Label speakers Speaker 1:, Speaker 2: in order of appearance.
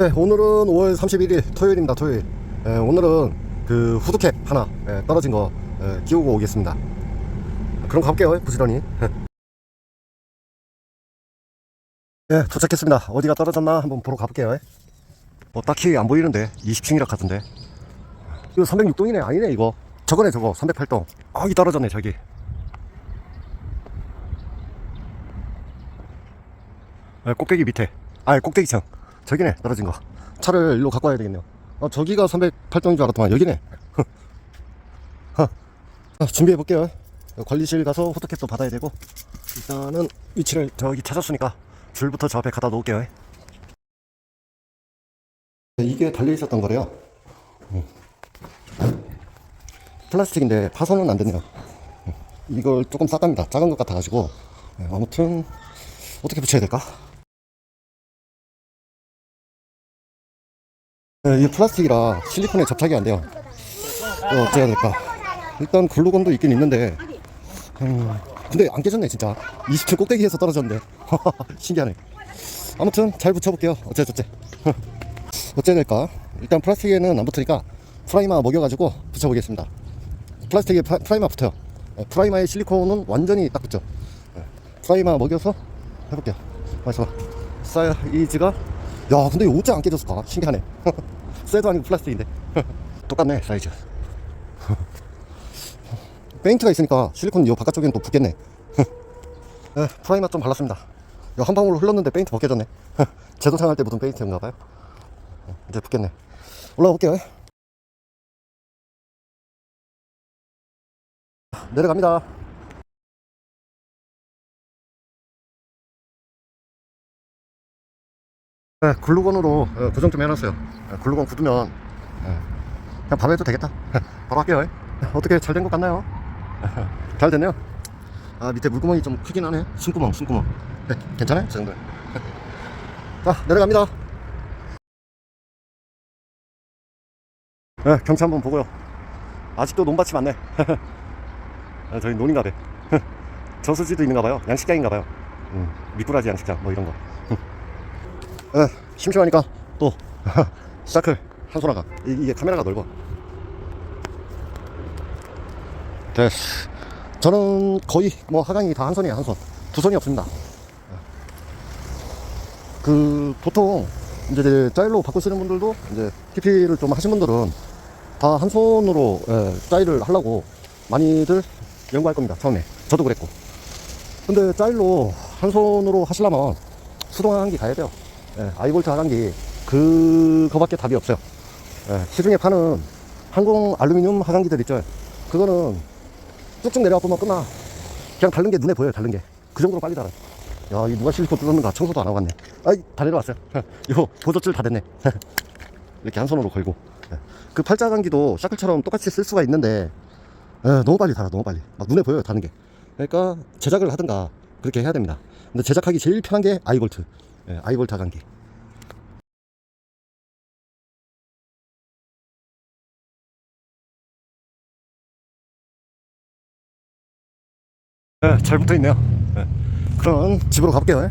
Speaker 1: 네, 오늘은 5월 31일 토요일입니다. 토요일. 예, 오늘은 그 후드캡 하나 예, 떨어진 거 예, 끼우고 오겠습니다. 그럼 가볼게요. 부지런히. 예, 도착했습니다. 어디가 떨어졌나 한번 보러 가볼게요. 뭐 딱히 안 보이는데 20층이라 같은데. 이거 306동이네 아니네 이거. 저거네 저거 308동. 아, 이 떨어졌네 저기. 예, 꼭대기 밑에. 아, 꼭대기층. 저기네 떨어진 거. 차를 일로 갖고 와야 되겠네요. 어, 저기가 308동인 줄 알았더만 여기네. 어, 준비해 볼게요. 관리실 가서 포토캡도 받아야 되고 일단은 위치를 저기 찾았으니까 줄부터 저 앞에 갖다 놓을게요. 네, 이게 달려 있었던 거래요. 음. 플라스틱인데 파손은 안 됐네요 음. 이걸 조금 싸답니다. 작은 것 같아가지고. 네, 아무튼 어떻게 붙여야 될까 네, 이게 플라스틱이라 실리콘에 접착이 안 돼요. 이거 어째야 될까? 일단 글루건도 있긴 있는데, 음, 근데 안 깨졌네 진짜. 20층 꼭대기에서 떨어졌는데. 신기하네. 아무튼 잘 붙여볼게요. 어째 저째. 어째야 될까? 일단 플라스틱에는 안 붙으니까 프라이마 먹여가지고 붙여보겠습니다. 플라스틱에 프라, 프라이마 붙어요. 네, 프라이마에 실리콘은 완전히 딱 붙죠. 네, 프라이마 먹여서 해볼게요. 마셔 봐. 사이즈가 야 근데 이거 어째 안 깨졌을까 신기하네. 쇠도 아니고 플라스틱인데. 똑같네 사이즈. 페인트가 있으니까 실리콘 이 바깥쪽에는 또 붙겠네. 네, 프라이머 좀 발랐습니다. 야, 한 방울 흘렀는데 페인트 벗겨졌네. 제도상 할때 묻은 페인트인가봐요. 이제 붙겠네. 올라가 볼게요. 내려갑니다 네, 글루건으로 어, 고정 좀 해놨어요. 네, 글루건 굳으면 네, 그냥 밤에 해도 되겠다. 바로 할게요. 네, 어떻게 잘 된 것 같나요? 잘 됐네요. 아 밑에 물구멍이 좀 크긴 하네. 숨구멍, 숨구멍. 네, 괜찮아요? 저 정도. 자 내려갑니다. 네, 경치 한번 보고요. 아직도 논밭이 많네. 아, 저희 논인가 봐. 저수지도 있는가 봐요. 양식장인가 봐요. 음, 미꾸라지 양식장 뭐 이런 거. 예, 심심하니까. 또. 사클 한손아가. 이- 이게 카메라가 넓어. 됐어 저는 거의 뭐 하강이 다 한 손이에요 한손. 두 손이 없습니다. 그 보통 이제 짜일로 바꿔 쓰는 분들도 이제 PP를 좀 하신 분들은 다 한 손으로 예, 짜일을 하려고 많이들 연구할 겁니다 처음에. 저도 그랬고. 근데 짜일로 한 손으로 하시려면 수동 하강기 가야 돼요 예, 아이볼트 하강기 그거밖에 답이 없어요. 예, 시중에 파는 항공 알루미늄 하강기들 있죠. 그거는 쭉쭉 내려와 보면 끝나. 그냥 다른 게 눈에 보여요. 다른 게. 그 정도로 빨리 달아. 야, 이 누가 실리콘 뜯었는가 청소도 안 하고 갔네. 아이, 다 내려왔어요. 이거 보조줄 다 됐네. 이렇게 한 손으로 걸고. 예. 그 팔자 하강기도 샤클처럼 똑같이 쓸 수가 있는데 예, 너무 빨리 달아. 너무 빨리. 막 눈에 보여요. 다는 게. 그러니까 제작을 하든가 그렇게 해야 됩니다. 근데 제작하기 제일 편한 게 아이볼트. 예, 아이볼트 하강기. 네, 잘 붙어 있네요. 네. 그럼 집으로 가볼게요.